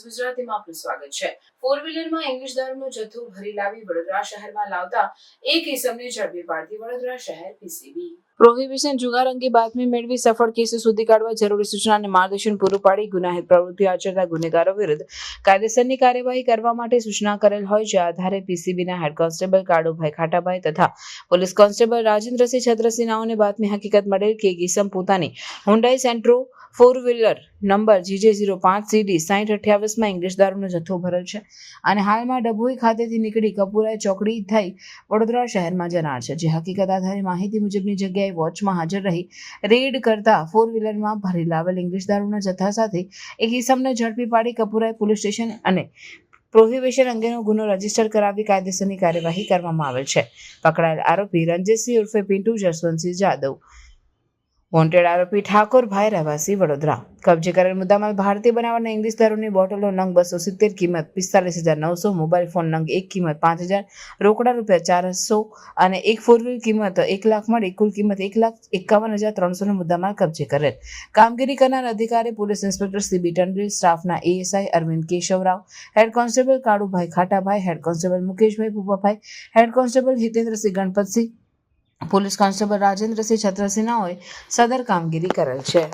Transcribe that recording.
ગુજરાતીમાં આપનું સ્વાગત છે. ફોર વ્હીલરમાં ઇંગ્લિશ દારૂનો જથ્થો ભરી લાવી વડોદરા શહેરમાં લાવતા એક ઇસમને ઝડપી પાડતી વડોદરા શહેર પીસીબી. પ્રોહિબિશન જુગાર અંગે બાતમી મેળવી સફળ કેસો સુધી કાઢવા જરૂરી સૂચના અને માર્ગદર્શન પૂરું પાડી ગુનાહિત પ્રવૃત્તિ આચરતા ગુનેગારો વિરુદ્ધ કાયદેસરની કાર્યવાહી કરવા માટે સૂચના કરેલ હોય જે આધારે પીસીબીના હેડ કોન્સ્ટેબલ કાળુભાઈ ખાટાભાઈ તથા પોલીસ કોન્સ્ટેબલ રાજેન્દ્રસિંહ છત્રસિંહ નાઓને બાતમી હકીકત મળેલ કે ગીસમ પોતાની Hyundai Santro four wheeler number GJ zero પાંચ સીડી સાઠ અઠ્યાવીસમાં ઇંગ્લિશ દારૂનો જથ્થો ભરેલ છે અને હાલમાં ડભોઈ ખાતેથી નીકળી કપૂરાએ ચોકડી થઈ વડોદરા શહેરમાં જનાર છે જે હકીકત આધારે માહિતી મુજબની જગ્યાએ વોચમાં હાજર રહી રેડ કરતા ફોર વ્હીલરમાં ભરી લાવેલ ઇંગ્લિશ દારૂના જથ્થા સાથે એક ઇસમને ઝડપી પાડી કપૂરાએ પોલીસ સ્ટેશન અને પ્રોહિબિશન અંગેનો ગુનો રજિસ્ટર કરાવી કાયદેસરની કાર્યવાહી કરવામાં આવેલ છે। પકડાયેલ આરોપી રંજીતસિંહ ઉર્ફે પિન્ટુ જસવંતસિંહ જાદવ વોન્ટેડ આરોપી ઠાકોરભાઈ રહેવાસી વડોદરા. કબજે કરેલ મુદ્દામાં ભારતીય બનાવવાના ઇંગ્લિશ દારૂની બોટલો નંગ બસો સિત્તેર કિંમત પિસ્તાલીસ હજાર નવસો, મોબાઈલ ફોન નંગ એક કિંમત પાંચ હજાર, રોકડા રૂપિયા ચારસો અને એક ફોર વ્હીલ કિંમત એક લાખ મળી, કુલ કિંમત એક લાખ એકાવન હજાર ત્રણસોનો મુદ્દામાં કબજે કરેલ. કામગીરી કરનાર અધિકારી, પોલીસ ઇન્સ્પેક્ટર સીબી ટંડેલ સ્ટાફના ASI Arvind Keshavrao, head constable Kalubhai Khatabhai, head constable Mukeshbhai Bhupabhai, head constable Hitendrasinh Ganpatsinh police constable Rajendrasinh Chhatrasinh નાઓએ સદર કામગીરી કરેલ છે.